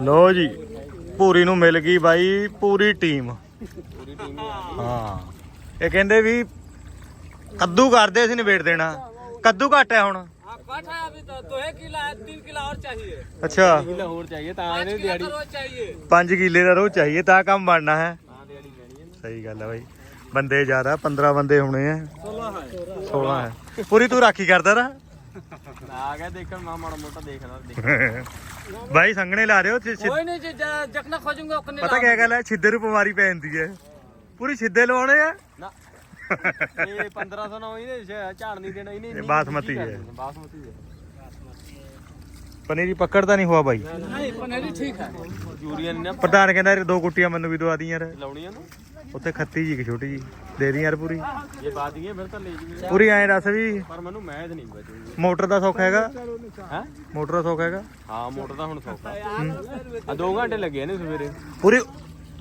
ਲੋ ਜੀ ਪੂਰੀ ਨੂੰ ਮਿਲ ਗਈ ਬਾਈ ਪੂਰੀ ਟੀਮ। ਹਾਂ। ਇਹ ਕਹਿੰਦੇ ਵੀ ਕੱਦੂ ਕਰਦੇ ਅਸੀਂ ਨਿਬੇੜ ਦੇਣਾ। ਕੱਦੂ ਘਟ ਹੈ ਹੁਣ। ਅੱਛਾ। ਪੰਜ ਕਿਲੇ ਦਾ ਰੋਹ ਚਾਹੀਏ ਤਾਂ ਕੰਮ ਬਣਨਾ ਹੈ। ਸਹੀ ਗੱਲ ਹੈ ਬਾਈ। ਬੰਦੇ ਜ਼ਿਆਦਾ 15 ਬੰਦੇ ਹੋਣੇ ਆ 16 ਹੈ। 16 ਹੈ। ਪੂਰੀ ਤੂੰ ਰਾਖੀ ਕਰਦਾ ਮਾੜਾ ਮੋਟਾ ਦੇਖਦਾ ਬਾਈ ਸੰਗਣੇ ਲਾ ਰਹੇ ਹੋ ਛਿ- ਕੋਈ ਨਹੀਂ ਜੀ ਜਖਨਾ ਖੋਜੂਗਾ ਉਕਨੇ ਪਤਾ ਕੀ ਗੱਲ ਹੈ? ਛਿੱਦੇ ਨੂੰ ਬਿਮਾਰੀ ਪੈ ਜਾਂਦੀ ਹੈ। ਪੂਰੀ ਛਿੱਦੇ ਲਵਾਉਣੇ ਆ? ਨਾ। ਇਹ 1500 ਨਾ ਹੋਈ ਨੇ ਝਾੜ ਨਹੀਂ ਦੇਣਾ ਇਹਨੇ ਇਹ ਬਾਸਮਤੀ ਹੈ। ਬਾਸਮਤੀ ਹੈ। ਪਨੀਰੀ ਪਕੜਦਾ ਨਹੀਂ ਹੋਆ ਬਾਈ नहीं पनेरी ठीक है ਯੂਰੀਆ ਨਹੀਂ ਨਾ ਪ੍ਰਧਾਨ ਕਹਿੰਦਾ ਯਾਰ ਦੋ ਕੁੱਟੀਆਂ ਮੈਨੂੰ ਵੀ ਦਵਾ ਦੀ ਯਾਰ ਲਾਉਣੀ ਇਹਨੂੰ ਉੱਥੇ ਖੱਤੀ ਜੀ ਇੱਕ ਛੋਟੀ ਜੀ ਦੇ ਦੀ ਯਾਰ ਪੂਰੀ ਜੇ ਬਾਤ ਗਈ ਫਿਰ ਤਾਂ ਲੈ ਜੂਗੇ ਪੂਰੀ ਐਂ ਦੱਸ ਵੀ ਪਰ ਮੈਨੂੰ ਮੈਦ ਨਹੀਂ ਬਚੂਗੀ ਮੋਟਰ ਦਾ ਸੌਖ ਹੈਗਾ ਹੈ ਮੋਟਰ ਦਾ ਸੌਖ ਹੈਗਾ ਹਾਂ ਮੋਟਰ ਦਾ ਹੁਣ ਸੌਖਾ ਆ 2 ਘੰਟੇ ਲੱਗੇ ਨੇ ਸਵੇਰੇ ਪੂਰੀ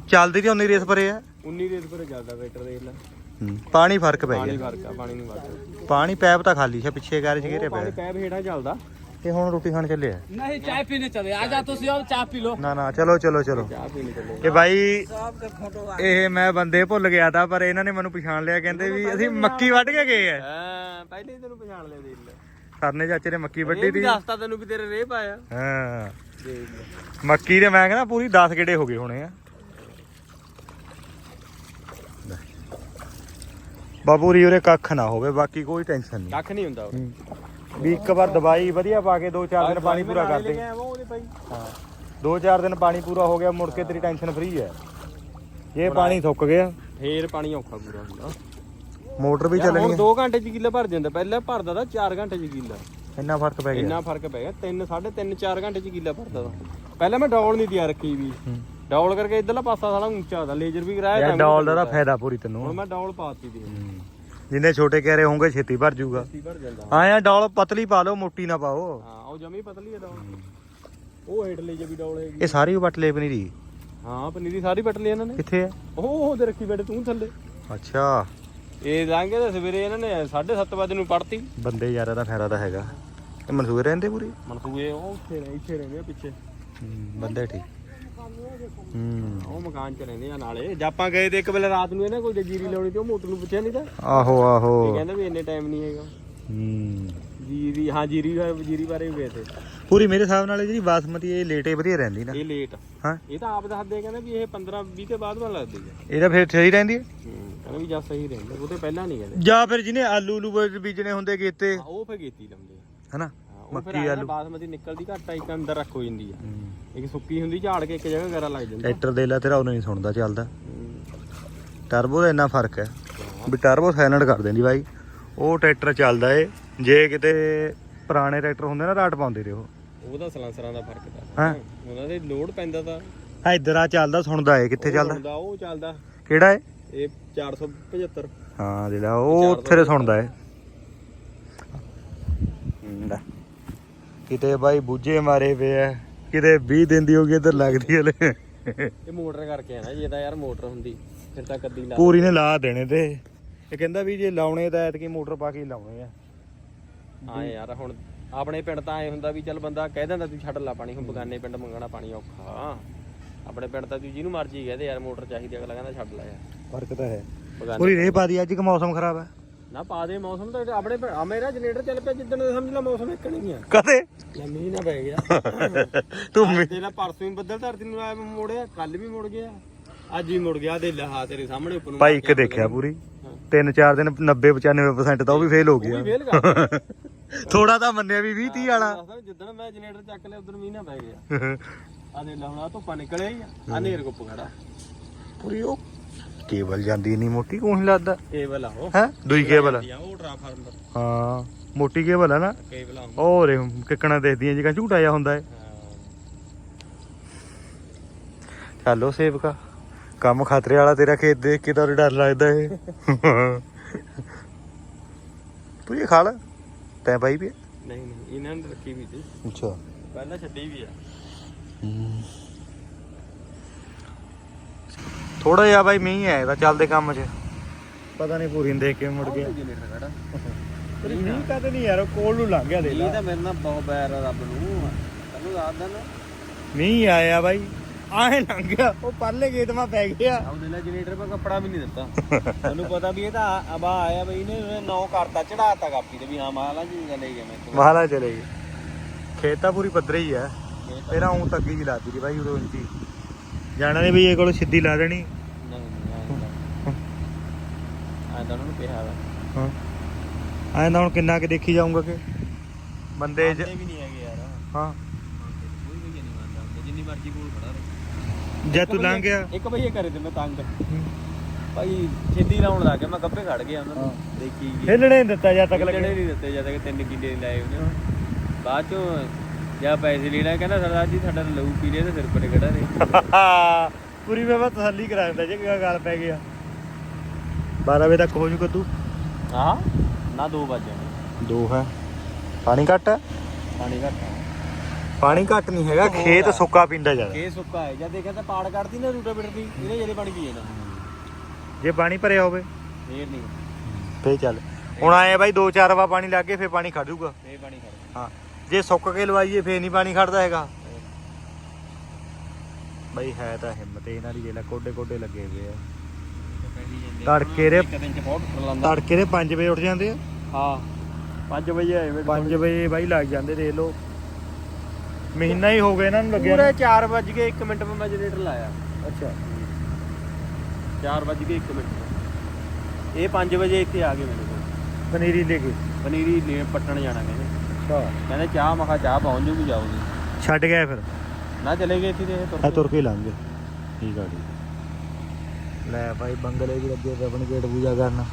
ਚੱਲਦੀ ਤੇ ਉਨੀ ਰੇਸ ਪਰੇ ਆ 19 ਰੇਤ ਪਰ ਚੱਲਦਾ ਵੇਟਰ ਦੇਖ ਲੈ ਪਾਣੀ ਫਰਕ ਪੈ ਪਾਣੀ ਗਿਆ ਫਰਕ ਆ ਪਾਣੀ ਨਹੀਂ ਵੱਧ ਪਾਣੀ ਪੈਪ ਤਾਂ ਖਾਲੀ ਸੀ ਪਿੱਛੇ ਗਾਰੇ ਚ ਘੇਰੇ ਪਾਣੀ ਪਿਆ ਪੈਪ ਹੇਠਾਂ ਚੱਲਦਾ ਤੇ ਹੁਣ ਰੋਟੀ ਖਾਣ ਚੱਲੇ ਆ नहीं चाय पीने चले आ जा तो सिर्फ चाय पी लो ਨਾ ਨਾ ਚਲੋ ਚਲੋ ਚਲੋ ਚਾਹ ਪੀਣੀ ਚੱਲੇ ਕਿ ਬਾਈ सबके फोटो ਇਹ ਮੈਂ ਬੰਦੇ ਭੁੱਲ ਗਿਆ ਤਾਂ ਪਰ ਇਹਨਾਂ ਨੇ ਮੈਨੂੰ ਪਛਾਣ ਲਿਆ ਕਹਿੰਦੇ ਵੀ ਅਸੀਂ ਮੱਕੀ ਵੱਢ ਕੇ ਗਏ ਆ ਹਾਂ ਪਹਿਲੇ ਹੀ ਤੈਨੂੰ ਪਛਾਣ ਲਿਆ ਦੇਖ ਲੈ ਸਰਨੇ ਚਾਚੇ ਨੇ ਮੱਕੀ ਵੱਢੀ ਇਹ ਵੀ ਦੀ ਦੱਸਤਾ ਤੈਨੂੰ ਵੀ ਤੇਰੇ ਰੇਹ ਪਾਇਆ ਹਾਂ ਦੇਖ ਲੈ ਮੱਕੀ ਦੇ ਮੈਂ ਕਹਿੰਦਾ ਪੂਰੀ 10 ਗੇੜੇ ਹੋ ਗਏ ਹੋਣੇ ਆ ਬਾਪੂਰੀ ਉਰੇ ਕੱਖ ਨਾ ਹੋਵੇ ਬਾਕੀ ਕੋਈ ਟੈਨਸ਼ਨ ਨਹੀਂ ਕੱਖ ਨਹੀਂ ਹੁੰਦਾ ਉਹ। ਹੂੰ। ਵੀ ਇੱਕ ਵਾਰ ਦਵਾਈ ਵਧੀਆ ਪਾ ਕੇ 2-4 ਦਿਨ ਪਾਣੀ ਪੂਰਾ ਕਰ ਦੇ ਹਾਂ। 2-4 ਦਿਨ ਪਾਣੀ ਪੂਰਾ ਹੋ ਗਿਆ ਮੁੜ ਕੇ ਤੇਰੀ ਟੈਨਸ਼ਨ ਫ੍ਰੀ ਹੈ। ਇਹ ਪਾਣੀ ਸੁੱਕ ਗਿਆ। ਫੇਰ ਪਾਣੀ ਔਖਾ ਪੂਰਾ ਹੁੰਦਾ। ਮੋਟਰ ਵੀ ਚੱਲਣੀ ਹੁਣ ਹੈ। 2 ਘੰਟੇ ਚ ਕਿੱਲਾ ਭਰ ਜਾਂਦਾ ਪਹਿਲਾਂ ਭਰਦਾ ਤਾਂ 4 ਘੰਟੇ ਚ ਕਿੱਲਾ। ਇੰਨਾ ਫ਼ਰਕ ਪੈ ਗਿਆ। ਇੰਨਾ ਫ਼ਰਕ ਪੈ ਗਿਆ 3 3.5 4 ਘੰਟੇ ਚ ਕਿੱਲਾ ਭਰਦਾ ਤਾ। ਪਹਿਲਾਂ ਮੈਂ ਡੌਲ ਨਹੀਂ ਤਿਆਰ ਰੱਖੀ ਵੀ। ਡੌਲ ਕਰਕੇ ਇਧਰਲਾ ਪਾਸਾ ਸਾਲਾ ਉੱਚਾ ਦਾ ਲੇਜ਼ਰ ਵੀ ਕਰਾਇਆ ਡੌਲ ਦਾ। ਫਾਇਦਾ ਪੂਰੀ ਹੁਣ ਤੈਨੂੰ ਮੈਂ ਡੌਲ ਪਾਤੀ ਦੀ ਜਿੰਨੇ ਛੋਟੇ ਕਹਿ ਰਹੇ ਹੋਣਗੇ ਛੇਤੀ ਭਰ ਜਾਊਗਾ ਛੇਤੀ ਭਰ ਜਾਂਦਾ। ਆਇਆ ਡੌਲ ਪਤਲੀ ਪਾ ਲਓ ਮੋਟੀ ਨਾ ਪਾਓ। ਹਾਂ ਉਹ ਜਮੀ ਪਤਲੀ ਹੈ ਡੌਲ। ਉਹ ਹੇਠ ਲੈ ਜੇ ਵੀ ਡੌਲ ਹੈਗੀ। ਇਹ ਸਾਰੀ ਵੱਟ ਲੈ ਪਨੀਰੀ? ਹਾਂ ਪਨੀਰੀ ਸਾਰੀ ਲਈ ਇਹਨਾਂ ਨੇ। ਕਿੱਥੇ ਹੈ ਉਹ ਉਹਦੇ ਰੱਖੀ ਬੈਠੇ ਤੂੰ ਥੱਲੇ। ਅੱਛਾ। ਇਹ ਲਾਂਗੇ ਤੇ ਸਵੇਰੇ ਇਹਨਾਂ ਨੇ 7:30 ਵਜੇ ਨੂੰ ਪੜਤੀ ਬੰਦੇ ਯਾਰਾਂ ਦਾ ਫਾਇਦਾ ਤਾਂ ਹੈਗਾ। ਇਹ ਮਨਸੂਰ ਰਹਿੰਦੇ ਪੂਰੀ? ਮਨਸੂਏ ਉਹ ਉੱਥੇ ਰਹੇ ਇੱਥੇ ਰਹਿੰਦੇ ਆ ਪਿੱਛੇ। ਬੰਦੇ ਠੀਕ। ਹੂੰ। ਉਹ ਮਕਾਨ ਚ ਰਹਿੰਦੇ ਆ ਨਾਲੇ। ਜੇ ਆਪਾਂ ਗਏ ਤੇ ਇੱਕ ਵੇਲੇ ਰਾਤ ਨੂੰ ਇਹਨਾਂ ਕੋਈ ਜੀਰੀ ਲਾਉਣੀ ਤੇ ਉਹ ਮੋਟਰ ਨੂੰ ਪੁੱਛਿਆ ਨਹੀਂ ਤਾਂ। ਇਹ ਆਹੋ। ਆਹੋ ਕਹਿੰਦਾ ਵੀ ਇੰਨੇ ਟਾਈਮ ਨਹੀਂ ਹੈਗਾ। ਹੂੰ। ਜੀਰੀ ਹਾਂ ਜੀਰੀ ਜੀਰੀ ਬਾਰੇ ਵੀ ਗਏ ਤੇ। ਪੂਰੀ ਮੇਰੇ ਹਿਸਾਬ ਨਾਲ ਜਿਹੜੀ ਬਾਸਮਤੀ ਇਹ ਲੇਟੇ ਵਧੀਆ ਰਹਿੰਦੀ ਨਾ। ਇਹ ਲੇਟ ਹਾਂ। ਇਹ ਤਾਂ ਆਪ ਦੱਸਦੇ ਆ, ਕਹਿੰਦੇ ਵੀ ਇਹ 15 20 ਤੇ ਬਾਅਦ ਬਣ ਲੱਗਦੀ ਹੈ ਇਹਦਾ ਫਿਰ ਸਹੀ ਰਹਿੰਦੀ ਹੈ ਕਹਿੰਦੇ ਵੀ ਜਾਂ ਸਹੀ ਰਹਿੰਦਾ ਉਹ ਤੇ ਪਹਿਲਾਂ ਨਹੀਂ ਕਹਿੰਦੇ। ਜਾਂ ਫਿਰ ਜਿਹਨੇ ਆਲੂ ਬੀਜ- ਬੀਜਣੇ ਹੁੰਦੇ ਕੀਤੇ। ਹਾਂ, ਉਹ ਫੇ ਕੀਤੀ ਲਾਉਂਦੇ ਆ। ਹਨਾ? ਮੱਕੀ, ਆਲੂ। ਬਾਸਮਤੀ ਨਿਕਲਦੀ ਘੱਟ ਆ ਇੱਕ ਅੰਦਰ ਰੱਖ ਹੋ ਜਾਂਦੀ ਆ। ਇੱਕ ਸੁੱਕੀ ਹੁੰਦੀ ਝਾੜ ਕੇ ਇੱਕ ਜਗ੍ਹਾ ਗਰਾ ਲੱਗ ਜਾਂਦਾ ਟਰੈਕਟਰ ਦੇ ਲਾ ਤੇਰਾ ਉਹ ਨਹੀਂ ਸੁਣਦਾ ਚੱਲਦਾ। ਹੂੰ। ਟਰਬੋ ਦਾ ਇੰਨਾ ਫ਼ਰਕ ਹੈ ਵੀ ਟਰਬੋ ਸਾਇਲੈਂਟ ਕਰ ਦਿੰਦੀ ਬਾਈ। ਉਹ ਟਰੈਕਟਰ ਚੱਲਦਾ ਏ। ਜੇ ਕਿਤੇ ਪੁਰਾਣੇ ਟਰੈਕਟਰ ਹੁੰਦੇ ਨਾ ਰਾਟ ਪਾਉਂਦੇ ਰਹੋ ਉਹਦਾ ਸਲਾਂਸਰਾਂ ਦਾ ਫ਼ਰਕ ਹਾਂ। ਤਾਂ ਉਹਨਾਂ ਦੇ ਲੋਡ ਪੈਂਦਾ ਤਾਂ। ਆ ਇੱਧਰ ਆ ਚੱਲਦਾ ਸੁਣਦਾ ਏ ਕਿੱਥੇ ਚੱਲਦਾ? ਉਹ ਚੱਲਦਾ। ਕਿਹੜਾ ਏ? ਇਹ 475 ਹਾਂ ਜਿਹੜਾ ਉਹ ਉੱਥੇ ਸੁਣਦਾ ਏ। ਲੈ। ਕਿਤੇ ਬਾਈ ਬੂਝੇ ਮਾਰੇ ਪਏ ਆ। ਕਿਤੇ 20 ਦਿਨ ਦੀ ਹੋ ਗਈ ਇੱਧਰ ਲੱਗਦੀ ਹਲੇ। ਇਹ ਮੋਟਰ ਕਰਕੇ ਆ ਨਾ ਜੇ ਤਾਂ ਯਾਰ ਮੋਟਰ ਹੁੰਦੀ ਫਿਰ ਤਾਂ ਕੱਦੀ ਲਾ ਪੂਰੀ ਨੇ ਲਾ ਦੇਣੇ ਤੇ। ਇਹ ਕਹਿੰਦਾ ਵੀ ਜੇ ਲਾਉਣੇ ਤਾਂ ਐਤਕੀ ਮੋਟਰ ਪਾ ਕੇ ਹੀ ਲਾਉਣੇ ਆ। ਹਾਂ ਯਾਰ ਹੁਣ ਆਪਣੇ ਪਿੰਡ ਤਾਂ ਐ ਹੁੰਦਾ ਵੀ ਚੱਲ ਬੰਦਾ ਕਹਿ ਦਿੰਦਾ ਤੂੰ ਛੱਡ ਲਾ ਪਾਣੀ ਹੁਣ ਬਗਾਨੇ ਪਿੰਡ ਮੰਗਣਾ ਪਾਣੀ ਔਖਾ। ਆਪਣੇ ਪਿੰਡ ਤਾਂ ਤੂੰ ਜਿਹਨੂੰ ਮਰਜ਼ੀ ਕਹਦੇ ਯਾਰ ਮੋਟਰ ਚਾਹੀਦੀ ਅਗਲਾ ਕਹਿੰਦਾ ਛੱਡ ਲੈ ਯਾਰ। ਫ਼ਰਕ ਤਾਂ ਹੈ। ਪੂਰੀ ਰੇ ਪਾ ਦੀ ਅੱਜ ਕਿ ਮੌਸਮ ਖਰਾਬ ਹੈ ਨਾ ਪਾ ਦੇ ਮੌਸਮ ਤਾਂ ਆਪਣੇ ਆ ਮੇਰਾ ਜਨਰੇਟਰ ਚੱਲ ਪਿਆ ਜਿੱਦਣ ਦਾ ਸਮਝ ਲਾ ਮੌਸਮ ਇੱਕ ਨਹੀਂ ਆ ਕਦੇ? ਲੈ ਮੀਂਹ ਨਾ ਪੈ ਗਿਆ। ਤੂੰ ਮੀ- ਤੇਰਾ ਪਰਸੋਂ ਹੀ ਬੱਦਲ ਧਰਤੀ ਨੂੰ ਆਇਆ ਮੋੜਿਆ ਕੱਲ ਵੀ ਮੁੜ ਗਿਆ। ਅੱਜ ਵੀ ਮੁੜ ਗਿਆ ਦੇ ਲਾ ਤੇਰੇ ਸਾਹਮਣੇ ਉੱਪਰ ਨੂੰ ਭਾਈ ਇੱਕ ਦੇਖਿਆ ਪੂਰੀ। ਤਿੰਨ ਚਾਰ ਦਿਨ 90 95% ਤਾਂ ਉਹ ਵੀ ਫੇਲ ਹੋ ਉਹ ਵੀ ਗਿਆ ਫੇਲ ਕਰ ਥੋੜਾ ਤਾਂ ਮੰਨਿਆ ਵੀ 20 30 ਵਾਲਾ। ਜਿੱਦਣ ਮੈਂ ਜਨਰੇਟਰ ਚੱਕ ਲਿਆ ਉਦੋਂ ਮੀਂਹ ਨਾ ਪੈ ਗਿਆ। ਆ ਦੇ ਲਾ ਹੁਣ ਆ ਧੁੱਪਾਂ ਨਿਕਲਿਆ ਹੀ ਆ। ਆ ਨੇਰ ਗੁੱਪ ਖੜਾ। ਪੂਰੀ ਉਹ ਕੇਬਲ ਜਾਂਦੀ ਨਹੀਂ ਮੋਟੀ ਨਹੀਂ ਲੱਗਦਾ? ਕੇਬਲ ਆ ਉਹ। ਹੈ? ਦੂਈ ਕੇਬਲ ਆ। ਉਹ ਟ੍ਰਾਂਸਫਾਰਮਰ ਹਾਂ ਮੋਟੀ ਕੇਬਲ ਆ ਨਾ? ਕੇਬਲ ਆ ਉਹ। ਰੇ ਕਿੱਕਣਾ ਦੇਖਦੀਆਂ ਜਿਹਾ ਝੂਟਾ ਜਿਹਾ ਹੁੰਦਾ ਹੈ। ਚੱਲੋ ਸੇਵਕਾ ਕੰਮ ਖਤਰੇ ਵਾਲਾ ਤੇਰਾ ਖੇਤ ਦੇਖ ਕੇ ਤਾਂ ਡਰ ਲੱਗਦਾ ਏ। ਤੂੰ ਇਹ ਖਾ ਲੈ। ਤੈਂ ਪਾਈ ਵੀ ਨਹੀਂ ਨਹੀਂ ਇਹਨਾਂ ਨੇ ਰੱਖੀ ਵੀ ਸੀ। ਅੱਛਾ। ਪਹਿਲਾਂ ਛੱਡੀ ਵੀ ਆ। ਥੋੜਾ ਜਿਹਾ ਬਾਈ ਮੀਂਹ ਹੈ ਇਹਦਾ ਚੱਲਦੇ ਕੰਮ 'ਚ। ਪਤਾ ਨਹੀਂ ਪੂਰੀ ਨੂੰ ਦੇਖ ਕੇ ਮੁੜ ਗਿਆ। ਜਨਰੇਟਰ ਖੜਾ। ਪਰ ਮੀਂਹ ਕਦੇ ਨਹੀਂ ਯਾਰ ਕੋਲ ਨੂੰ ਲੰਘ ਗਿਆ ਦੇ ਇਹ ਤਾਂ ਮੇਰੇ ਨਾਲ ਬਹੁਤ ਬੈਰ ਆ ਰੱਬ ਨੂੰ। ਤੈਨੂੰ ਦੱਸਦਾ ਨਾ? ਮੀਂਹ ਆਇਆ ਬਾਈ ਆਏ ਲੰਘ ਗਿਆ। ਉਹ ਪਰਲੇ ਗੇਟ ਮਾ ਪੈ ਗਿਆ। ਉਹਦੇ ਨਾਲ ਜਨਰੇਟਰ 'ਤੇ ਕੱਪੜਾ ਵੀ ਨਹੀਂ ਦਿੱਤਾ। ਤੁਹਾਨੂੰ ਪਤਾ ਵੀ ਇਹ ਤਾਂ ਅਬਾ ਆਇਆ ਬਈ ਨੇ ਉਹਨੇ ਨੌ ਕਰਤਾ ਚੜਾਤਾ ਕਾਪੀ ਤੇ ਵੀ ਹਾਂ ਮਾਲਾ ਜੀ ਗੱਲ ਲੈ ਗਿਆ ਮੈਂ ਇੱਥੋਂ। ਮਹਾਲਾ ਚਲੇ ਗਏ। ਖੇਤ ਤਾਂ ਪੂਰੀ ਪੱਧਰੇ ਹੀ ਆ। ਫਿਰ ਆਉਂ ਤੱਕੀ ਜੀ ਲਾਤੀ ਦੀ ਬਾਈ ਉਦੋਂ ਇੰਚੀ ਜਾਣਾ ਨੇ ਵੀ ਇਹ ਕੋਲ ਸਿੱਧੀ ਲਾ ਦੇਣੀ ਨਹੀਂ ਨਹੀਂ ਤਾਂ ਉਹਨਾਂ ਨੂੰ ਕਿਹਾ ਵਾ। ਹਾਂ। ਐਂ ਤਾਂ ਹੁਣ ਕਿੰਨਾ ਕਿ ਦੇਖੀ ਜਾਊਂਗਾ ਕਿ ਬੰਦੇ ਜ- ਮੰਨਦੇ ਵੀ ਨਹੀਂ ਹੈਗੇ ਯਾਰ। ਹਾਂ। ਕੋਈ ਵੀ ਨਹੀਂ ਮੰਨਦਾ ਹੁੰਦਾ ਜਿੰਨੀ ਮਰਜ਼ੀ ਕੋਲ ਖੜਾ ਰਹੇ। ਜੇ ਤੂੰ ਲੰਘ ਗਿਆ ਇੱਕ ਭਈਏ ਕਰੇ ਤੇ ਮੈਂ ਤੰਗ। ਭਾਈ ਛੇਤੀ ਲਾਉਣ ਲੱਗ ਗਿਆ ਮੈਂ ਗੱਪੇ ਖੜ ਗਿਆ ਉਹਨਾਂ ਨੂੰ। ਦੇਖੀ ਗਈ। ਹਿੱਲਣੇ ਨਹੀਂ ਦਿੱਤਾ ਜਦ ਤੱਕ ਲੱਗੇ। ਨਹੀਂ ਦਿੱਤੇ ਜਦ ਤੱਕ ਤਿੰਨ ਕਿੱਲੇ ਨਹੀਂ ਲਾਏ ਉਹਨੇ। ਬਾਅਦ ਚੋਂ ਜਾਂ ਪੈਸੇ ਲੈਣਾ ਕਹਿੰਦਾ ਸਰਦਾਰ ਜੀ ਸਾਡਾ ਲਹੂ ਪੀ ਲਿਆ ਤੇ ਸਿਰ ਪਰੇ ਖੜਾ ਰਹੇ। ਪੂਰੀ ਮੈਂ ਬਸ ਤਸੱਲੀ ਕਰਾ ਦਿੰਦਾ ਜੇ ਕੋਈ ਗੱਲ ਪੈ ਗਿਆ। 12 ਵਜੇ ਤੱਕ ਹੋ ਜੂਗਾ ਤੂੰ? ਹਾਂ ਨਾ 2 ਵਜੇ ਜਾਣੇ। ਦੋ ਹੈ। ਪਾਣੀ ਘੱਟ ਹੈ? ਪਾਣੀ ਘੱਟ। ਪਾਣੀ ਘੱਟ ਨਹੀਂ ਹੈਗਾ ਖੇਤ ਸੁੱਕਾ ਪਿੰਦਾ ਜ਼ਿਆਦਾ। ਇਹ ਸੁੱਕਾ ਹੈ। ਜਦ ਦੇਖਿਆ ਤਾਂ ਪਾੜ ਕੱਢਦੀ ਨਾ ਰੂਟਾ ਬਿਟਰ ਦੀ ਇਹਦੇ ਜਿਹੜੇ ਪਾਣੀ ਪੀਏ ਨਾ ਜੇ ਪਾਣੀ ਭਰਿਆ ਹੋਵੇ। ਫੇਰ ਨਹੀਂ। ਫੇਰ ਚੱਲ। ਹੁਣ ਆਏ ਬਾਈ ਦੋ ਚਾਰ ਵਾ ਪਾਣੀ ਲੱਗ ਗਏ ਫੇਰ ਪਾਣੀ ਖੜ ਜਾਊਗਾ। ਫੇਰ ਪਾਣੀ ਖੜ ਹਾਂ। ਜੇ ਸੁੱਕ ਕੇ ਲਵਾਈਏ ਫੇਰ ਨਹੀਂ ਪਾਣੀ ਖੜਦਾ ਹੈਗਾ। ਬਾਈ ਹੈ ਤਾਂ ਹਿੰਮਤ ਇਹਨਾਂ ਦੀ ਜਿਹੜਾ ਕੋਡੇ ਕੋਡੇ ਲੱਗੇ ਹੋਏ ਆ। ਤੜਕੇ ਦੇ- ਇੱਕ ਦਿਨ ਚ ਬਹੁਤ ਟੁੱਟ ਲਾਂਦਾ ਤੜਕੇ ਦੇ 5 ਵਜੇ ਉੱਠ ਜਾਂਦੇ ਆ। ਹਾਂ 5 ਵਜੇ ਆਏ ਵੇ। 5 ਵਜੇ ਬਾਈ ਲੱਗ ਜਾਂਦੇ ਦੇਖ ਲਓ। ਮਹੀਨਾ ਹੀ ਹੋ ਗਿਆ ਇਹਨਾਂ ਨੂੰ ਲੱਗਿਆ ਪੂਰੇ 4 ਵਜ ਕੇ 1 ਮਿੰਟ ਮੈਂ ਜਨਰੇਟਰ ਲਾਇਆ। ਅੱਛਾ। 4 ਵਜ ਕੇ 1 ਮਿੰਟ। ਇਹ 5 ਵਜੇ ਇੱਥੇ ਆ ਗਏ ਮੇਰੇ ਕੋਲ। ਪਨੀਰੀ ਲੈ ਕੇ। ਪਨੀਰੀ ਲੈ ਪੱਟਣ ਜਾਣਾ ਕਹਿੰਦੇ। ਅੱਛਾ। ਕਹਿੰਦੇ ਚਾਹ ਮਖਾ ਚਾਹ ਪਹੁੰਚ ਜੂਗੀ ਜਾਊਗੀ। ਛੱਡ ਗਿਆ ਫਿਰ। ਨਾ ਚਲੇ ਗਏ ਇੱਥੇ ਤੇ ਤੁਰ ਕੇ। ਲੰਘ ਗਏ। ਠੀਕ ਆ ਠੀਕ ਲੈ ਭਾਈ ਬੰਗਲੇ ਵੀ ਲੱਗੇ ਆਪਣੀ ਗੇਟ ਪੂਜਾ ਕਰਨ।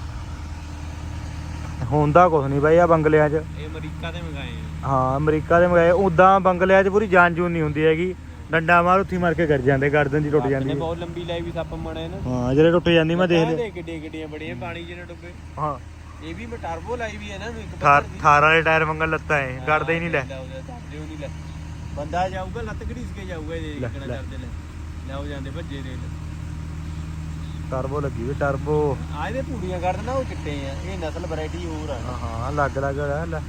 ਹੁੰਦਾ ਕੁਛ ਨਹੀਂ ਬਾਈ ਆ ਬੰਗਲਿਆਂ 'ਚ। ਇਹ ਅਮਰੀਕਾ ਦੇ ਮੰਗਾਏ ਆ। ਹਾਂ ਅਮਰੀਕਾ ਦੇ ਮੰਗਾਏ। ਉਦਾਂ ਬੰਗਲਿਆਂ 'ਚ ਪੂਰੀ ਜਾਨ ਜੂਨ ਨਹੀਂ ਹੁੰਦੀ ਹੈਗੀ। ਡੰਡਾ ਮਾਰ ਉੱਥੀ ਮਾਰ ਕੇ ਕਰ ਜਾਂਦੇ ਗਰਦਨ ਦੀ ਟੁੱਟ ਜਾਂਦੀ। ਹੈ। ਬਹੁਤ ਲੰਬੀ ਲਾਈ ਵੀ ਸੱਪ ਮਣੇ ਨਾ। ਹਾਂ ਜਿਹੜੇ ਟੁੱਟ ਜਾਂਦੀ ਮੈਂ ਦੇਖ ਲਿਆ। ਦੇ ਕਿੱਡੇ ਕਿੱਡੀਆਂ ਬੜੀਆਂ ਪਾਣੀ ਜਿਹਨੇ ਡੁੱਬੇ। ਹਾਂ। ਇਹ ਵੀ ਮੈਂ ਟਰਬੋ ਲਾਈ ਵੀ ਹੈ ਨਾ ਇੱਕ ਥਾਰ ਪੱਧਰ ਦੀ। ਥਾਰ ਵਾਲੇ ਟਾਇਰ ਮੰਗਣ ਲੱਤਾਂ ਐ ਗੜਦੇ ਹੀ ਨਹੀਂ ਲੈ। ਬੰਦਾ ਜਾਊਗਾ ਲੱਤ ਘੜੀਸ ਕੇ ਜਾਊਗਾ ਇਹ ਲੈ। ਕਰਦੇ ਲੈ। ਲੈ ਉਹ ਜਾਂਦੇ ਭੱਜੇ ਦੇ ਟਰਬੋ ਲੱਗੀ ਵੀ ਟਰਬੋ ਆ ਇਹਦੇ ਪੂੜੀਆਂ ਦਿੰਦਾ ਉਹ ਚਿੱਟੇ ਆ। ਇਹ ਨਸਲ ਵੈਰਾਈਟੀ ਹੋਰ ਆ। ਹਾਂ ਹਾਂ ਲੱਗ ਲੱਗ ਰਿਹਾ ਲੈ।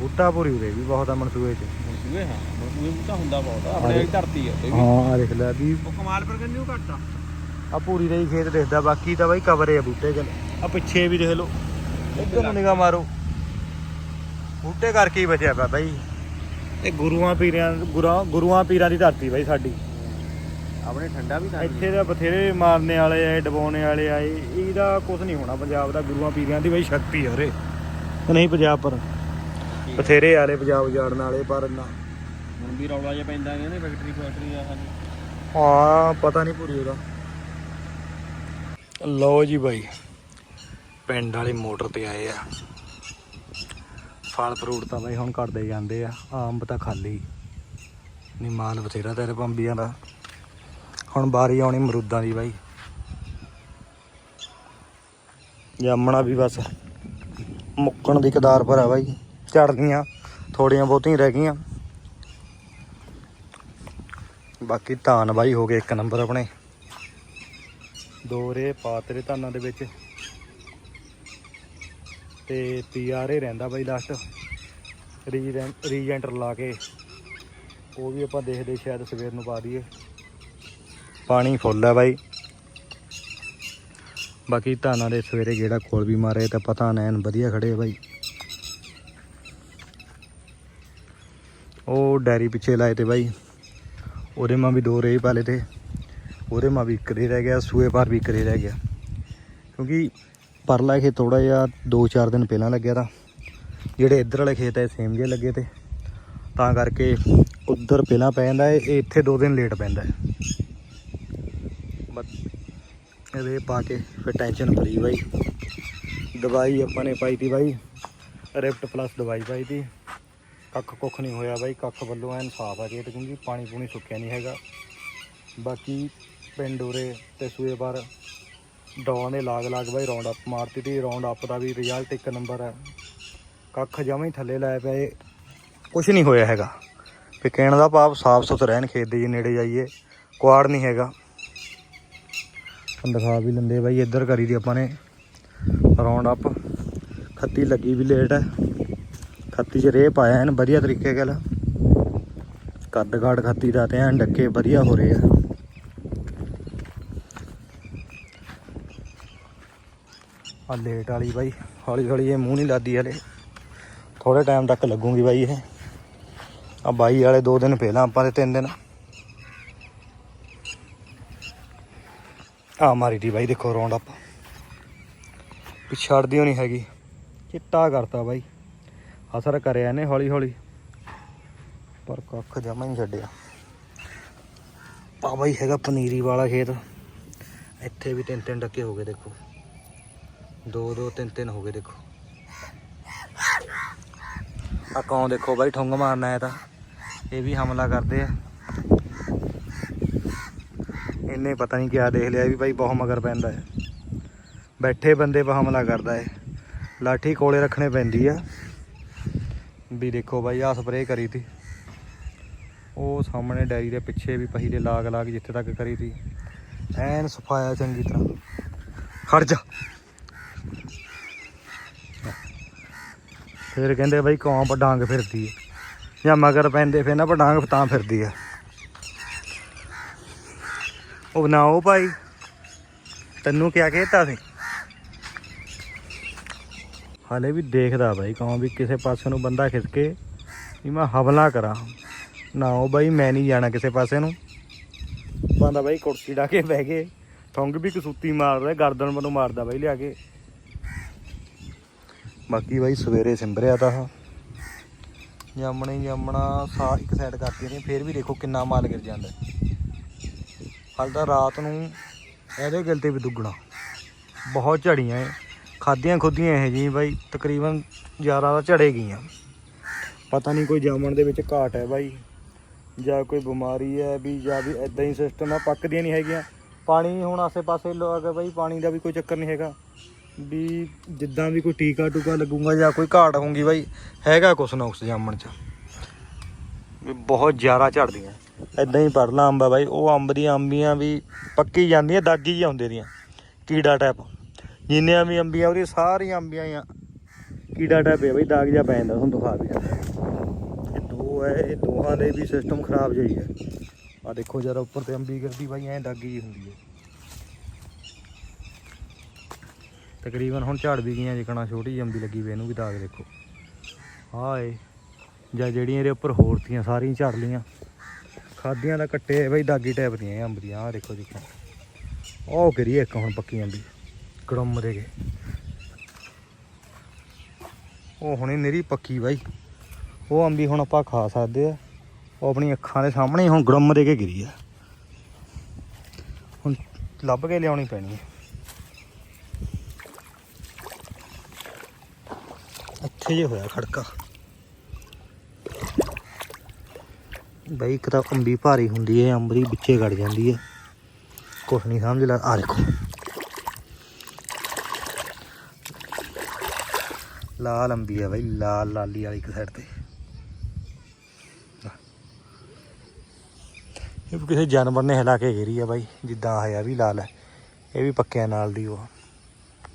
ਬੂਟਾ ਪੂਰੀ ਉਰੇ ਵੀ ਬਹੁਤ ਆ ਮਨਸੂਏ 'ਚ। ਮਨਸੂਏ ਹਾਂ ਮਨਸੂਏ ਤਾਂ ਹੁੰਦਾ ਬਹੁਤ ਆ। ਆਪਣੇ ਵਾਲੀ ਧਰਤੀ ਆ ਇਹ ਵੀ। ਹਾਂ ਆ ਦੇਖ ਲੈ ਵੀ। ਉਹ ਕਮਾਲ ਪਰ ਕੰਨਿਓ ਘੱਟ ਆ। ਆ ਪੂਰੀ ਦਾ ਹੀ ਖੇਤ ਦਿਖਦਾ ਬਾਕੀ ਤਾਂ ਬਾਈ ਕਵਰ ਆ ਬੂਟੇ ਚ ਆ ਪਿੱਛੇ ਵੀ ਦੇਖ ਲਓ। ਇੱਧਰ ਨੂੰ ਨਿਗਾਹ ਮਾਰੋ। ਬੂਟੇ ਕਰਕੇ ਹੀ ਬਚਿਆ ਪਿਆ ਬਾਈ। ਇਹ ਗੁਰੂਆਂ ਪੀਰਾਂ ਗੁਰਾਂ ਗੁਰੂਆਂ ਪੀਰਾਂ ਦੀ ਧਰਤੀ ਬਾਈ ਸਾਡੀ। ਆਪਣੇ ਠੰਡਾ ਵੀ ਤਾਂ ਇੱਥੇ ਦਾ ਬਥੇਰੇ ਮਾਰਨੇ ਵਾਲੇ ਆਏ ਡਬਾਉਣੇ ਵਾਲੇ ਆਏ ਇਹਦਾ ਕੁਝ ਨਹੀਂ ਹੋਣਾ ਪੰਜਾਬ ਦਾ ਗੁਰੂਆਂ ਪੀਰਾਂ ਦੀ ਬਾਈ ਸ਼ਕਤੀ ਉਰੇ। ਤੇ ਨਹੀਂ ਪੰਜਾਬ ਪਰ? ਬਥੇਰੇ ਆਲੇ ਪੰਜਾਬ ਉਜਾੜਨ ਵਾਲੇ ਪਰ ਨਾ ਹੁਣ ਵੀ ਰੌਲਾ ਜਿਹਾ ਪੈਂਦਾ ਕਹਿੰਦੇ ਫੈਕਟਰੀ ਫੈਕਟਰੀ ਆ ਸਾਨੂੰ ਹਾਂ ਪਤਾ ਨਹੀਂ ਪੂਰੀ ਉਹਦਾ। ਲਓ ਜੀ ਬਾਈ ਪਿੰਡ ਵਾਲੀ ਮੋਟਰ ਤੇ ਆਏ ਆ। ਫਲ ਫਰੂਟ ਤਾਂ ਬਾਈ ਹੁਣ ਕੱਢਦੇ ਜਾਂਦੇ ਆ ਅੰਬ ਤਾਂ ਖਾਲੀ। ਨਹੀਂ, ਮਾਲ ਬਥੇਰਾ ਤੇਰੇ ਪੰਬੀਆਂ ਦਾ। ਹੁਣ ਬਾਰੀ ਆਉਣੀ ਮਰੂਦਾਂ ਦੀ ਬਾਈ। ਜਾਮਣਾ ਵੀ ਬਸ। ਮੁੱਕਣ ਦੀ ਕਦਾਰ ਪਰ ਆ ਬਾਈ। ਝੜਦੀਆਂ ਥੋੜੀਆਂ ਬਹੁਤੀਆਂ ਰਹਿ ਗਈਆਂ। ਬਾਕੀ ਧਾਨ ਬਾਈ ਹੋ ਗਏ ਇੱਕ ਨੰਬਰ ਆਪਣੇ। ਦੋ ਰੇ ਪਾਤਰੇ ਧਾਨਾਂ ਦੇ ਵਿੱਚ। ਤੇ ਪੀਆਰਏ ਰਹਿੰਦਾ ਬਾਈ ਲਾਸਟ ਰੀਜੈਂਟਰ ਲਾ ਕੇ। ਉਹ ਵੀ ਆਪਾਂ ਦੇਖਦੇ ਸ਼ਾਇਦ ਸਵੇਰ ਨੂੰ ਪਾ ਦਈਏ। ਪਾਣੀ ਫੁੱਲ ਹੈ ਬਾਈ। ਬਾਕੀ ਧਾਨਾਂ ਦੇ ਸਵੇਰੇ ਜਿਹੜਾ ਕੋਲ ਵੀ ਮਾਰੇ ਤਾਂ ਪਤਾ ਨੈਨ ਵਧੀਆ ਖੜੇ ਬਾਈ। ਉਹ ਡੈਰੀ ਪਿੱਛੇ ਲਾਏ ਤੇ ਬਾਈ। ਉਹਦੇ ਮਾਂ ਵੀ ਦੋ ਰੇ ਪਾਲੇ ਤੇ। ਉਹਦੇ ਮਾਂ ਵੀ ਇੱਕ ਰੇ ਰਹਿ ਗਿਆ, ਸੂਏ ਪਰ ਵੀ ਇੱਕ ਰੇ ਰਹਿ ਗਿਆ। ਕਿਉਂਕਿ ਪਰਲਾ ਖੇਤ ਥੋੜਾ ਜਿਹਾ 2-4 ਦਿਨ ਪਹਿਲਾਂ ਲੱਗਿਆ ਤਾਂ। ਜਿਹੜੇ ਇੱਧਰ ਵਾਲੇ ਖੇਤ ਐ ਸੇਮ ਜਿਹੇ ਲੱਗੇ ਤੇ। ਤਾਂ ਕਰਕੇ ਉੱਧਰ ਪਹਿਲਾਂ ਪੈ ਜਾਂਦਾ ਏ ਇਹ ਇੱਥੇ 2 ਦਿਨ ਲੇਟ ਪੈਂਦਾ ਹੈ। ਬਸ, ਇਹਦੇ ਪਾ ਕੇ ਫਿਰ ਟੈਨਸ਼ਨ ਫਰੀ ਬਾਈ। ਦਵਾਈ ਆਪਾਂ ਨੇ ਪਾਈ ਤੀ ਬਾਈ। ਰਿਫਟ ਪਲੱਸ ਦਵਾਈ ਪਾਈ ਤੀ। ਕੱਖ ਕੁੱਖ ਨਹੀਂ ਹੋਇਆ ਬਾਈ, ਕੱਖ ਵੱਲੋਂ ਐਨ ਸਾਫ਼ ਆ ਖੇਤ ਕਿਉਂਕਿ ਪਾਣੀ ਪੂਣੀ ਸੁੱਕਿਆ ਨਹੀਂ ਹੈਗਾ। ਬਾਕੀ ਪਿੰਡ ਉਰੇ ਤੇ ਸੂਏ ਪਰ ਡੌਂ ਦੇ ਲਾਗ ਲਾਗ ਬਾਈ ਰਾਉਂਡ ਅਪ ਮਾਰਤੀ ਤੀ। ਰਾਉਂਡ ਅਪ ਦਾ ਵੀ ਰਿਜ਼ਲਟ ਇੱਕ ਨੰਬਰ ਹੈ। ਕੱਖ ਜਮਾਂ ਹੀ ਥੱਲੇ ਲਾਏ ਪਏ ਕੁਝ ਨਹੀਂ ਹੋਇਆ ਹੈਗਾ। ਵੀ ਕਹਿਣ ਦਾ ਭਾਵ ਸਾਫ਼ ਸੁਥਰਾ ਰਹਿਣ, ਖੇਤ ਦੇ ਨੇੜੇ ਜਾਈਏ। ਕੁਆੜ ਨਹੀਂ ਹੈਗਾ। ਦਿਖਾ ਵੀ ਲੰਦੇ ਬਾਈ ਇੱਧਰ ਕਰੀ ਦੀ ਆਪਾਂ ਨੇ। ਰਾਉਂਡ ਅਪ ਖੱਤੀ ਲੱਗੀ ਵੀ ਲੇਟ ਹੈ। ਖੱਤੀ 'ਚ ਰੇਹ ਪਾਇਆ ਐਨ ਵਧੀਆ ਤਰੀਕੇ ਨਾਲ। ਕੱਦ ਕਾੜ ਖੱਤੀ ਦਾ ਤੇ ਐਨ ਡੱਕੇ ਵਧੀਆ ਹੋ ਰਹੇ ਆ। ਆ ਲੇਟ ਵਾਲੀ ਬਾਈ। ਹੌਲੀ ਹੌਲੀ ਇਹ ਮੂੰਹ ਨਹੀਂ ਲਾਦੀ ਹਲੇ। ਥੋੜੇ ਟਾਈਮ ਤੱਕ ਲੱਗੂਗੀ ਬਾਈ ਇਹ। ਆ ਬਾਈ ਵਾਲੇ ਦੋ ਦਿਨ ਪਹਿਲਾਂ ਆਪਾਂ ਤੇ ਤਿੰਨ ਦਿਨ। ਆ ਮਾਰੀ ਦੀ ਬਾਈ ਦੇਖੋ ਰੌਂਡ ਅਪ ਵੀ ਛੱਡਦੀ ਨਹੀਂ ਹੈਗੀ। ਚਿੱਟਾ ਕਰਤਾ ਬਾਈ। ਅਸਰ ਕਰਿਆ ਇਹਨੇ ਹੌਲੀ ਹੌਲੀ। ਪਰ ਕੱਖ ਜਮਾ ਨਹੀਂ ਛੱਡਿਆ। ਆ ਬਾਈ ਹੈਗਾ ਪਨੀਰੀ ਵਾਲਾ ਖੇਤ। ਇੱਥੇ ਵੀ ਤਿੰਨ ਤਿੰਨ ਡੱਕੇ ਹੋ ਗਏ ਦੇਖੋ। ਦੋ ਦੋ, ਤਿੰਨ ਤਿੰਨ ਹੋ ਗਏ ਦੇਖੋ। ਆ ਕੌਂ ਦੇਖੋ ਬਾਈ, ਠੁੰਗ ਮਾਰਨਾ ਹੈ ਤਾਂ। ਇਹ ਵੀ ਹਮਲਾ ਕਰਦੇ ਆ। ਇਹਨੇ ਪਤਾ ਨਹੀਂ ਕਿਆ ਦੇਖ ਲਿਆ ਵੀ ਬਾਈ ਬਹੁਤ ਮਗਰ ਪੈਂਦਾ ਹੈ। ਬੈਠੇ ਬੰਦੇ 'ਤੇ ਹਮਲਾ ਕਰਦਾ ਹੈ। ਲਾਠੀ ਕੋਲੇ ਰੱਖਣੇ ਪੈਂਦੀ ਆ। ਵੀ ਦੇਖੋ ਬਾਈ ਆ ਸਪਰੇਅ ਕਰੀ ਤੀ। ਉਹ ਸਾਹਮਣੇ ਡੈਰੀ ਦੇ ਪਿੱਛੇ ਵੀ ਪਹੀ ਲਾਗ ਲਾਗ ਜਿੱਥੇ ਤੱਕ ਕਰੀ ਤੀ। ਐਨ ਸਫਾਇਆ ਚੰਗੀ ਤਰ੍ਹਾਂ। ਖੜ ਜਾ। ਫਿਰ ਕਹਿੰਦੇ ਬਾਈ ਕੌਂ ਪਡਾਂਗ ਫਿਰਦੀ ਹੈ। ਜਾਂ ਮਗਰ ਪੈਂਦੇ ਫਿਰ ਨਾ ਪਡਾਂਗ ਤਾਂ ਫਿਰਦੀ ਆ ਉਹ ਨਾ ਉਹ ਭਾਈ। ਤੈਨੂੰ ਕਿਆ ਕਹਿਤਾ ਸੀ? ਹਾਲੇ ਵੀ ਦੇਖਦਾ ਬਾਈ ਕੌਂ ਵੀ ਕਿਸੇ ਪਾਸੇ ਨੂੰ ਬੰਦਾ ਖਿਸਕੇ ਵੀ ਮੈਂ ਹਮਲਾ ਕਰਾਂ। ਨਾ ਉਹ ਬਾਈ, ਮੈਂ ਨਹੀਂ ਜਾਣਾ ਕਿਸੇ ਪਾਸੇ ਨੂੰ। ਬੰਦਾ ਬਾਈ ਕੁਰਸੀ ਢਾ ਕੇ ਬਹਿ ਗਏ। ਠੁੰਗ ਵੀ ਕਸੂਤੀ ਮਾਰਦਾ ਗਰਦਨ ਮੈਨੂੰ ਮਾਰਦਾ ਬਾਈ ਲਿਆ ਕੇ। ਬਾਕੀ ਬਾਈ ਸਵੇਰੇ ਸਿੰਬਰਿਆ ਤਾਂ ਆਹ। ਜਾਮਣੇ ਹੀ ਜਾਮਣਾ ਸਾ ਇੱਕ ਸਾਈਡ ਕਰਤੀ ਨੇ ਫੇਰ ਵੀ ਦੇਖੋ ਕਿੰਨਾ ਮਾਲ ਗਿਰ ਜਾਂਦਾ ਹਾਲ ਤਾਂ ਰਾਤ ਨੂੰ ਇਹਦੇ ਗਿਲ ਤੇ ਵੀ ਦੁੱਗਣਾ। ਬਹੁਤ ਝੜੀਆਂ ਏ ਖਾਦੀਆਂ ਖੁੱਦੀਆਂ ਇਹ ਜੀ ਬਾਈ, ਤਕਰੀਬਨ 11 ਦਾ ਝੜੇ ਗਈਆਂ। ਪਤਾ ਨਹੀਂ ਕੋਈ ਜਾਮਣ ਦੇ ਵਿੱਚ ਘਾਟ ਹੈ ਬਾਈ, ਜਾਂ ਕੋਈ ਬਿਮਾਰੀ ਹੈ ਵੀ, ਜਾਂ ਵੀ ਐਦਾਂ ਹੀ ਸਿਸਟਮ ਆ, ਪੱਕਦੀਆਂ ਨਹੀਂ ਹੈਗੀਆਂ। ਪਾਣੀ ਹੁਣ ਆਸੇ-ਪਾਸੇ ਲੋਕ ਬਾਈ, ਪਾਣੀ ਦਾ ਵੀ ਕੋਈ ਚੱਕਰ ਨਹੀਂ ਹੈਗਾ। ਵੀ ਜਿੱਦਾਂ ਵੀ ਕੋਈ ਟੀਕਾ ਟੂਕਾ ਲੱਗੂਗਾ ਜਾਂ ਕੋਈ ਘਾਟ ਹੋਊਗੀ ਬਾਈ, ਹੈਗਾ ਕੁਛ ਨਾ ਕੁਛ ਜਾਮਣ ਚ। ਵੀ ਬਹੁਤ ਜ਼ਿਆਦਾ ਝੜਦੀਆਂ। ਐਦਾਂ ਹੀ ਪੜਨਾ ਅੰਬ ਆ ਬਾਈ, ਉਹ ਅੰਬ ਦੀਆਂ ਅੰਬੀਆਂ ਵੀ ਪੱਕੀ ਜਾਂਦੀਆਂ, ਦਾਗੀ ਜੀ ਆਉਂਦੇ ਦੀਆਂ। ਕੀੜਾ ਟੈਪ। ਜਿੰਨੀਆਂ ਵੀ ਅੰਬੀਆਂ ਉਹਦੀ ਸਾਰੀਆਂ ਅੰਬੀਆਂ ਆ। ਕੀੜਾ ਟੈਪ ਹੈ ਬਾਈ, ਦਾਗ ਜਾ ਪੈ ਜਾਂਦਾ, ਤੁਹਾਨੂੰ ਦਿਖਾ ਵੀ ਇਹ ਦੋ ਹੈ ਇਹ ਦੋਹਾਂ ਦੇ ਵੀ ਸਿਸਟਮ ਖਰਾਬ ਜਿਹਾ ਹੀ ਹੈ ਆ ਦੇਖੋ ਜਰਾ ਉੱਪਰ ਤੇ ਅੰਬੀ ਗਿਰਦੀ ਬਾਈ, ਐਂ ਦਾਗੀ ਜੀ ਹੁੰਦੀ ਹੈ ਤਕਰੀਬਨ ਹੁਣ ਝੜ ਵੀ ਗਈਆਂ, ਜਿਕਣਾ ਛੋਟੀ ਜਿਹੀ ਅੰਬੀ ਲੱਗੀ ਵੇ ਇਹਨੂੰ ਵੀ ਦਾਗ ਦੇਖੋ। ਹਾਏ, ਜਾਂ ਜਿਹੜੀਆਂ ਇਹਦੇ ਉੱਪਰ ਹੋਰ ਤੀਆਂ ਸਾਰੀਆਂ ਝੜ ਲੀਆਂ ਖਾਦੀਆਂ ਦਾ ਕੱਟੇ, ਬਈ ਦਾਗੀ ਟਾਈਪ ਦੀਆਂ ਇਹ ਅੰਬ ਦੀਆਂ, ਆਹ ਦੇਖੋ ਜਿਕਣਾ ਉਹ ਕਰੀ ਇੱਕ ਹੁਣ ਪੱਕੀ ਅੰਬੀ, ਗੜਮ ਦੇ ਕੇ। ਉਹ ਹੁਣੇ ਨਿਰੀ ਪੱਕੀ ਬਾਈ। ਉਹ ਅੰਬੀ ਹੁਣ ਆਪਾਂ ਖਾ ਸਕਦੇ ਆ। ਉਹ ਆਪਣੀ ਅੱਖਾਂ ਦੇ ਸਾਹਮਣੇ ਹੁਣ ਗੜਮ ਦੇ ਕੇ ਗਿਰੀ ਆ। ਹੁਣ ਲੱਭ ਕੇ ਲਿਆਉਣੀ ਪੈਣੀ ਹੈ ਇੱਥੇ ਜੇ ਹੋਇਆ ਖੜਕਾ। ਬਈ ਇੱਕ ਤਾਂ ਅੰਬੀ ਭਾਰੀ ਹੁੰਦੀ ਹੈ ਅੰਬਰੀ ਵਿੱਚੇ ਗੜ ਜਾਂਦੀ ਹੈ ਕੁਛ ਨਹੀਂ ਸਮਝ ਲਾ ਆ ਦੇਖੋ। ਲਾਲ ਅੰਬੀ ਆ ਬਈ, ਲਾਲ ਲਾਲੀ ਵਾਲੀ ਇੱਕ ਸਾਈਡ ਤੇ। ਇਹ ਕਿਸੇ ਜਾਨਵਰ ਨੇ ਹਿਲਾ ਕੇ ਘੇਰੀ ਆ ਬਾਈ, ਜਿੱਦਾਂ ਆਇਆ ਵੀ ਲਾਲ ਹੈ ਇਹ ਵੀ ਪੱਕਿਆਂ ਨਾਲ ਦੀ ਉਹ।